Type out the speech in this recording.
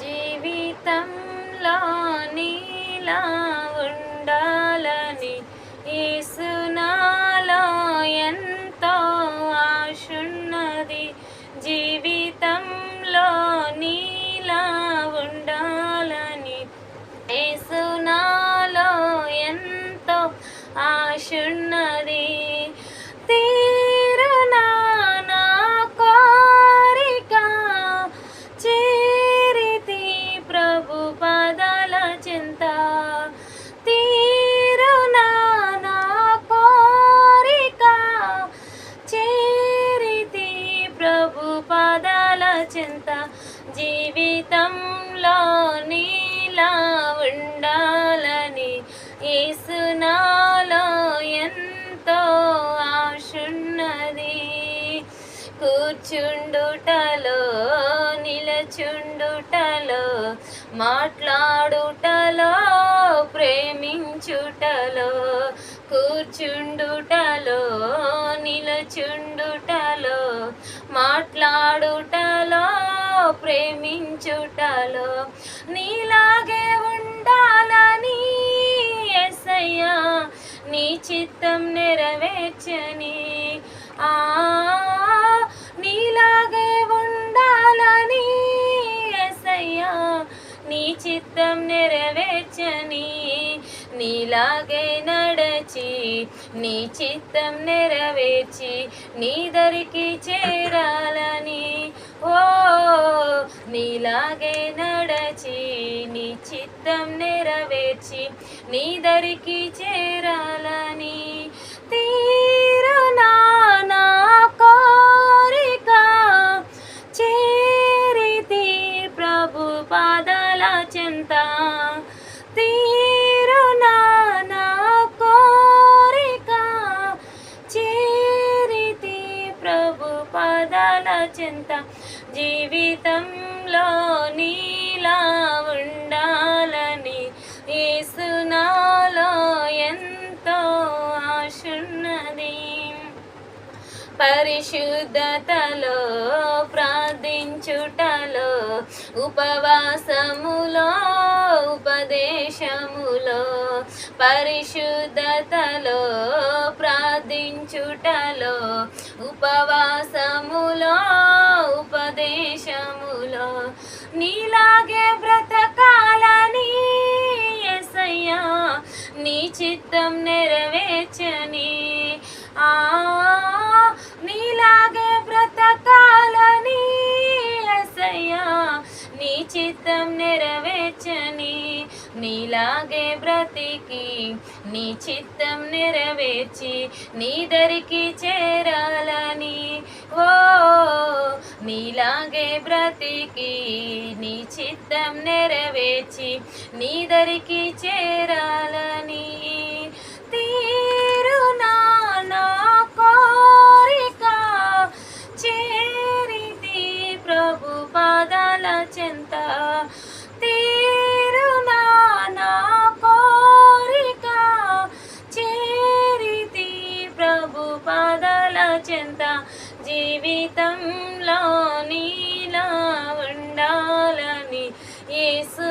జీవితంలో నీలా ఉండా. ఎంత జీవితంలో నీలా ఉండాలని ఈసునాలో ఎంతో ఆశున్నది. కూర్చుండుటలో నిలచుండుటలో మాట్లాడుటలో ప్రేమించుటలో కూర్చుండుటలో నిలచుండు ప్రేమించుటలో నీలాగే ఉండాలని ఎసయ్యా నీ చిత్తం నెరవేర్చని. ఆ నీలాగే ఉండాలని ఎసయ్యా నీ చిత్తం నెరవేర్చని. నీలాగే నడచి నీ చిత్తం నెరవేర్చి నీ దరికి చేరాలని. ఓ నీలాగే నడచి నీ చిత్తం నెరవేర్చి నీ దరికి చేరాలని తీరునా నా కోరిక. చేరితి ప్రభు పాదాల చెంత. తీరునా నా కోరిక. చేరితి ప్రభు పాదాల చెంత. జీవితం నీలా ఉండాలని ఏసునాలో ఎంతో ఆశున్నది. పరిశుద్ధతలో ప్రార్థించుటలో ఉపవాసములో ఉపదేశములో పరిశుద్ధతలో ప్రార్థించుటలో ఉపవాసము నీలాగే బ్రతకాలని ఎసయ్యా నీ చిత్తం నెరవేర్చని. ఆ నీలాగే బ్రతకాలని ఎసయ్యా నీ చిత్తం నెరవేర్చని. నీలాగే బ్రతికి నీ చిత్తం నెరవేర్చి నీ దరికి చేరాలి బ్రతికి నీ చిత్తం నెరవేర్చి నీదరికి చేరాలని తీరు నా కోరిక చేరిది ప్రభు పాదాల చెంత. తీరు నా కోరిక చేరిది ప్రభు పాదాల చెంత. జీవితంలోని చేయాలని యేసు